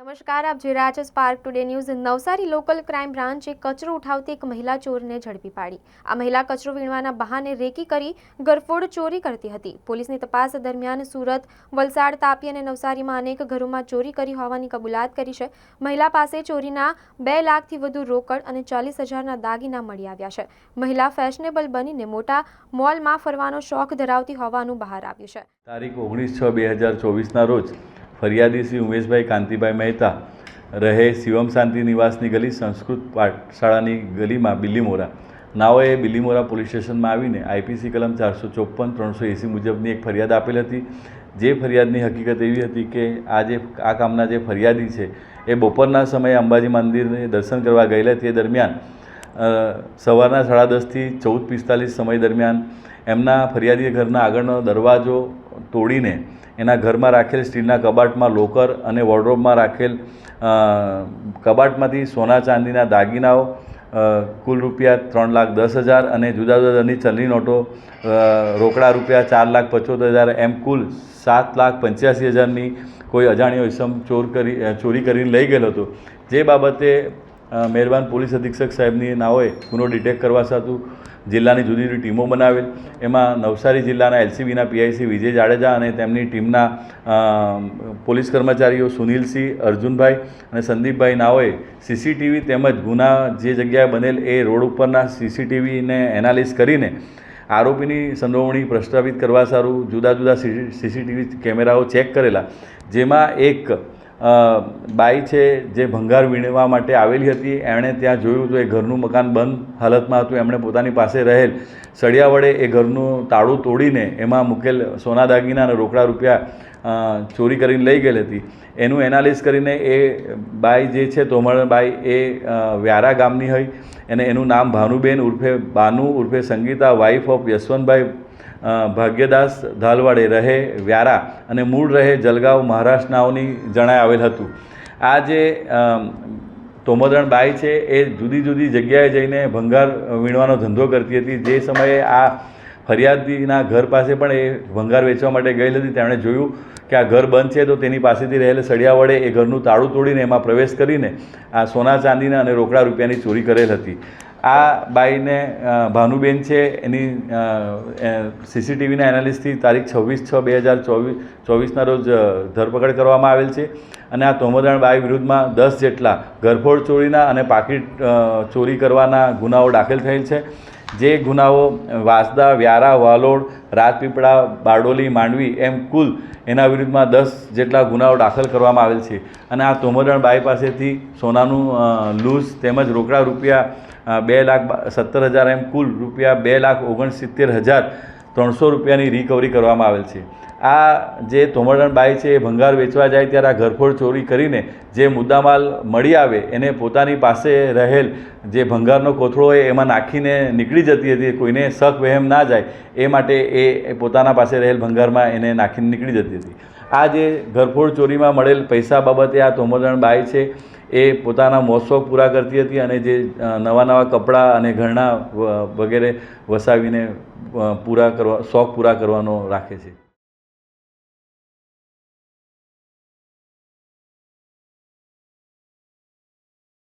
નમસ્કાર, આપ જોઈ રહ્યા છો Spark Today News Navsari local crime બ્રાન્ચે કચરો ઉઠાવતી એક મહિલા ચોરને ઝડપી પાડી. આ મહિલા કચરો વીણવાના બહાને રેકી કરી ગરફોડ ચોરી કરતી હતી. પોલીસની તપાસ દરમિયાન સુરત, વલસાડ, તાપી અને નવસારીમાં અનેક ઘરોમાં ચોરી કરી હોવાની કબૂલાત કરી છે. મહિલા પાસે ચોરીના બે લાખથી વધુ રોકડ અને ચાલીસ હજારના દાગીના મળી આવ્યા છે. મહિલા ફેશનેબલ બનીને મોટા મોલમાં ફરવાનો શોખ ધરાવતી હોવાનું બહાર આવ્યું છે. તારીખ ઓગણીસ છ બે હજાર ચોવીસના રોજ ફરિયાદી શ્રી ઉમેશભાઈ કાંતિભાઈ મહેતા રહે શિવમ શાંતિ નિવાસની ગલી સંસ્કૃત પાઠશાળાની ગલીમાં બિલ્લીમોરા નાઓએ બિલીમોરા પોલીસ સ્ટેશનમાં આવીને આઈપીસી કલમ ચારસો ચોપન ત્રણસો એંસી મુજબની એક ફરિયાદ આપેલ હતી. જે ફરિયાદની હકીકત એવી હતી કે આ જે આ કામના જે ફરિયાદી છે એ બપોરના સમયે અંબાજી મંદિરને દર્શન કરવા ગયેલા તે દરમિયાન સવારના સાડા દસથી ચૌદ પિસ્તાલીસ સમય દરમિયાન એમના ફરિયાદી ઘરના આગળનો દરવાજો તોડીને એના ઘરમાં રાખેલ સ્ટીલના કબાટમાં લોકર અને વોર્ડરોબમાં રાખેલ કબાટમાંથી સોના ચાંદીના દાગીનાઓ કુલ રૂપિયા ત્રણ લાખ દસ હજાર અને જુદા જુદાની ચલની નોટો રોકડા રૂપિયા ચાર લાખ પચોતેર હજાર એમ કુલ સાત લાખ પંચ્યાસી હજારની કોઈ અજાણ્યો ઇસમ ચોર કરી ચોરી કરીને લઈ ગયેલો હતો. જે બાબતે મહેરબાન પોલીસ અધિક્ષક સાહેબની નાઓએ ગુનો ડિટેક્ટ કરવા સાતું જિલ્લાની જુદી જુદી ટીમો બનાવેલ. એમાં નવસારી જિલ્લાના એલસીબીના પીઆઈસી વિજય જાડેજા અને તેમની ટીમના પોલીસ કર્મચારીઓ સુનિલસિંહ, અર્જુનભાઈ અને સંદીપભાઈ નાઓએ સીસીટીવી તેમજ ગુના જે જગ્યાએ બનેલ એ રોડ ઉપરના સીસીટીવીને એનાલિસ કરીને આરોપીની સંડોવણી પ્રસ્થાપિત કરવા સારું જુદા જુદા સીસીટીવી કેમેરાઓ ચેક કરેલા. જેમાં એક બાઈ છે જે ભંગાર વીણવા માટે આવેલી હતી. એણે ત્યાં જોયું તો એ ઘરનું મકાન બંધ હાલતમાં હતું. એમણે પોતાની પાસે રહેલ સળિયા વડે એ ઘરનું તાળું તોડીને એમાં મૂકેલ સોના દાગીના અને રોકડા રૂપિયા ચોરી કરીને લઈ ગયેલી હતી. એનું એનાલિસ કરીને એ બાઈ જે છે તોમરબાઈ એ વ્યારા ગામની હોય અને એનું નામ ભાનુબેન ઉર્ફે બાનુ ઉર્ફે સંગીતા વાઇફ ઓફ યશવંતભાઈ ભાગ્યદાસ ધાલવાડે રહે વ્યારા અને મૂળ રહે જલગાંવ મહારાષ્ટ્રનાઓની જણાય આવેલ હતું. આ જે અમ, તોમદણ બાઈ છે એ જુદી જુદી જગ્યાએ જઈને ભંગાર વીણવાનો ધંધો કરતી હતી. જે સમયે આ ફરિયાદીના ઘર પાસે પણ એ ભંગાર વેચવા માટે ગયેલી હતી. તેમણે જોયું કે આ ઘર બંધ છે તો તેની પાસેથી રહેલ સળિયા વડે એ ઘરનું તાળું તોડીને એમાં પ્રવેશ કરીને આ સોના ચાંદીના અને રોકડા રૂપિયાની ચોરી કરેલ હતી. આ બાઈને ભાનુબેન છે, એની સીસીટીવીના એનાલિસ્ટથી તારીખ છવ્વીસ છ બે હજાર ચોવીસ ચોવીસના રોજ ધરપકડ કરવામાં આવેલ છે. અને આ તોમદાણ બાઈ વિરુદ્ધમાં દસ જેટલા ઘરફોડ ચોરીના અને પાકીટ ચોરી કરવાના ગુનાઓ દાખલ થયેલ છે. જે ગુનાઓ વાંસદા, વ્યારા, વાલોડ, રાજપીપળા, બારડોલી, માંડવી એમ કુલ એના વિરુદ્ધમાં દસ જેટલા ગુનાઓ દાખલ કરવામાં આવેલ છે. અને આ તોમદણ બાઈ પાસેથી સોનાનું લૂઝ તેમજ રોકડા રૂપિયા બે લાખ સત્તર હજાર એમ કુલ રૂપિયા બે લાખ ઓગણસિત્તેર હજાર ત્રણસો રૂપિયાની રિકવરી કરવામાં આવેલ છે. આ જે ધોમડણ બાઈ છે એ ભંગાર વેચવા જાય ત્યારે આ ઘરફોડ ચોરી કરીને જે મુદ્દામાલ મળી આવે એને પોતાની પાસે રહેલ જે ભંગારનો કોથળો હોય એમાં નાખીને નીકળી જતી હતી, કોઈને શક વહેમ ના જાય, એ માટે એ પોતાના પાસે રહેલ ભંગારમાં એને નાખીને નીકળી જતી હતી. આ જે ઘરફોડ ચોરીમાં મળેલ પૈસા બાબતે આ તોમરદણ બાઈ છે એ પોતાના મોજશોખ પૂરા કરતી હતી અને જે નવા નવા કપડાં અને ઘરણા વગેરે વસાવીને પૂરા કરવા, શોખ પૂરા કરવાનો રાખે છે.